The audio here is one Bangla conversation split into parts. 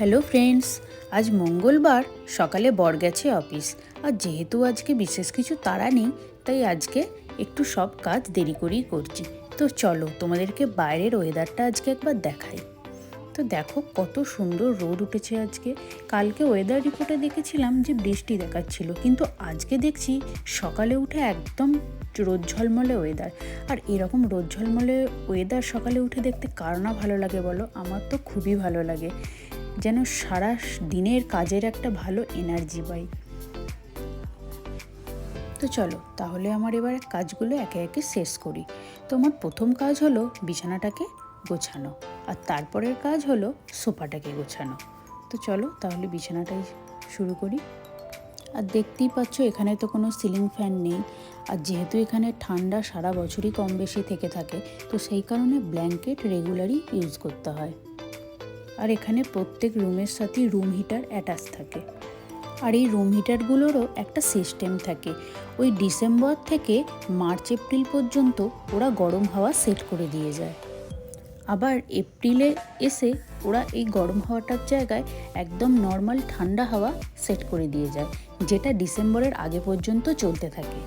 হ্যালো ফ্রেন্ডস আজ মঙ্গলবার, সকালে বর গেছে অফিস। আর যেহেতু আজকে বিশেষ কিছু তাড়া নেই, তাই আজকে একটু সব কাজ দেরি করেই করছি। তো চলো, তোমাদেরকে বাইরের ওয়েদারটা আজকে একবার দেখাই। তো দেখো, কত সুন্দর রোদ উঠেছে আজকে। কালকে ওয়েদার রিপোর্টে দেখেছিলাম যে বৃষ্টি দেখাচ্ছিল, কিন্তু আজকে দেখছি সকালে উঠে একদম রোদ ঝলমলে ওয়েদার আর এরকম রোদ ঝলমলে ওয়েদার সকালে উঠে দেখতে কার না ভালো লাগে বলো? আমার তো খুবই ভালো লাগে। যেন সারা দিনের কাজের একটা ভালো এনার্জি পাই। তো চলো, তাহলে আমার এবার কাজগুলো একে একে শেষ করি। তো আমার প্রথম কাজ হলো বিছানাটাকে গোছানো, আর তারপরের কাজ হলো সোফাটাকে গোছানো। তো চলো, তাহলে বিছানাটাই শুরু করি। আর দেখতেই পাচ্ছ, এখানে তো কোনো সিলিং ফ্যান নেই, আর যেহেতু এখানে ঠান্ডা সারা বছরই কম বেশি থেকে থাকে, তো সেই কারণে ব্ল্যাঙ্কেট রেগুলারই ইউজ করতে হয়। আর এখানে প্রত্যেক রুমের সাথেই রুম হিটার অ্যাটাচ থাকে। আর এই রুম হিটারগুলোরও একটা সিস্টেম থাকে। ওই ডিসেম্বর থেকে মার্চ এপ্রিল পর্যন্ত ওরা গরম হাওয়া সেট করে দিয়ে যায়। আবার এপ্রিলে এসে ওরা এই গরম হাওয়াটার জায়গায় একদম নর্মাল ঠান্ডা হাওয়া সেট করে দিয়ে যায়, যেটা ডিসেম্বরের আগে পর্যন্ত চলতে থাকে।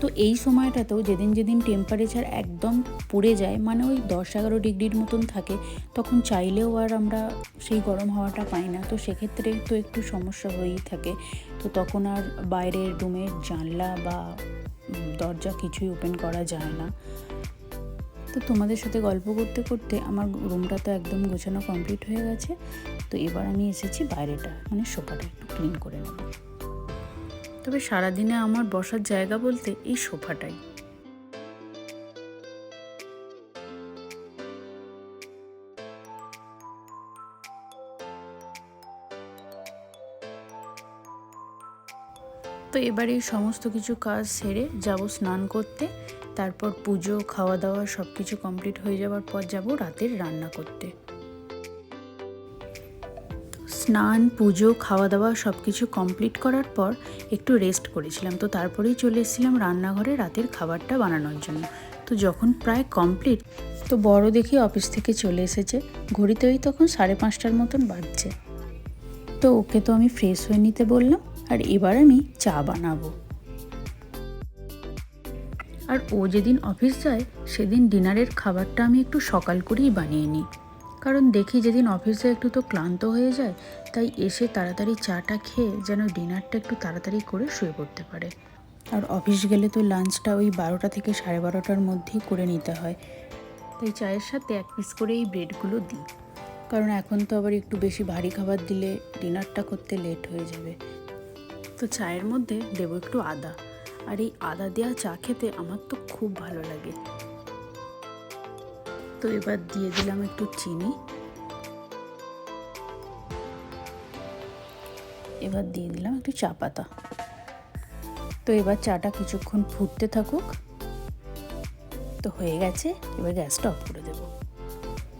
তো এই সময়টাতেও যেদিন যেদিন টেম্পারেচার একদম পড়ে যায় মানে ওই দশ এগারো ডিগ্রির মতন থাকে, তখন চাইলেও আর আমরা সেই গরম হাওয়াটা পাই না। তো সেক্ষেত্রে তো একটু সমস্যা হয়েই থাকে। তো তখন আর বাইরের রুমের জানলা বা দরজা কিছুই ওপেন করা যায় না। তো তোমাদের সাথে গল্প করতে করতে আমার রুমটা তো একদম গোছানো কমপ্লিট হয়ে গেছে। তো এবার আমি এসেছি বাইরেটা মানে সোফাটা একটু ক্লিন করে নেব। তবে সারাদিনে আমার বসার জায়গা বলতে এই সোফাটাই। তো এবার সমস্ত কিছু কাজ সেরে যাব স্নান করতে, তারপর পুজো খাওয়া দাওয়া সব কিছু কমপ্লিট হয়ে যাওয়ার পর যাব রাতের রান্না করতে। স্নান, পুজো খাওয়া দাওয়া সব কিছু কমপ্লিট করার পর একটু রেস্ট করেছিলাম। তো তারপরেই চলে এসেছিলাম রান্নাঘরে রাতের খাবারটা বানানোর জন্য। তো যখন প্রায় কমপ্লিট তো বড় দেখি অফিস থেকে চলে এসেছে। ঘড়িতে ওই তখন সাড়ে পাঁচটার মতন বাজছে। তো ওকে তো আমি ফ্রেশ হয়ে নিতে বললাম, আর এবার আমি চা বানাবো। আর ও যেদিন অফিস যায়, সেদিন ডিনারের খাবারটা আমি একটু সকাল করেই বানিয়ে নিই। কারণ দেখি যেদিন অফিসে একটু তো ক্লান্ত হয়ে যায়, তাই এসে তাড়াতাড়ি চাটা খেয়ে যেন ডিনারটা একটু তাড়াতাড়ি করে শুয়ে পড়তে পারে। আর অফিস গেলে তো লাঞ্চটা ওই বারোটা থেকে সাড়ে বারোটার মধ্যেই করে নিতে হয়। তাই চায়ের সাথে এক পিস করে এই ব্রেডগুলো দিই। কারণ এখন তো আবার একটু বেশি ভারী খাবার দিলে ডিনারটা করতে লেট হয়ে যাবে। তো চায়ের মধ্যে দেবো একটু আদা। আর এই আদা দেওয়া চা খেতে আমার তো খুব ভালো লাগে। তো এবার দিয়ে দিলাম একটু চিনি। এবার দিয়ে দিলাম একটু চা পাতা। তো এবার চাটা কিছুক্ষণ ফুটতে থাকুক। তো হয়ে গেছে, এবার গ্যাসটা অফ করে দেবো।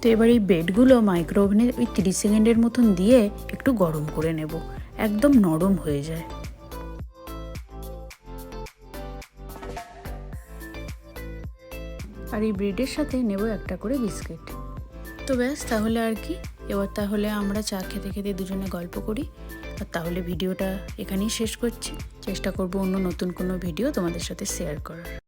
তো এবার এই ব্রেডগুলো মাইক্রো ওভেনে ওই তিরিশ সেকেন্ডের মতন দিয়ে একটু গরম করে নেব। একদম নরম হয়ে যায়। আর এই ব্রেডের সাথে নেব একটা করে বিস্কিট। তো ব্যাস, তাহলে আর কি? এবার তাহলে আমরা চা খেতে খেতে দুজনে গল্প করি। আর তাহলে ভিডিওটা এখানেই শেষ করছি। চেষ্টা করব অন্য নতুন কোনো ভিডিও তোমাদের সাথে শেয়ার করার।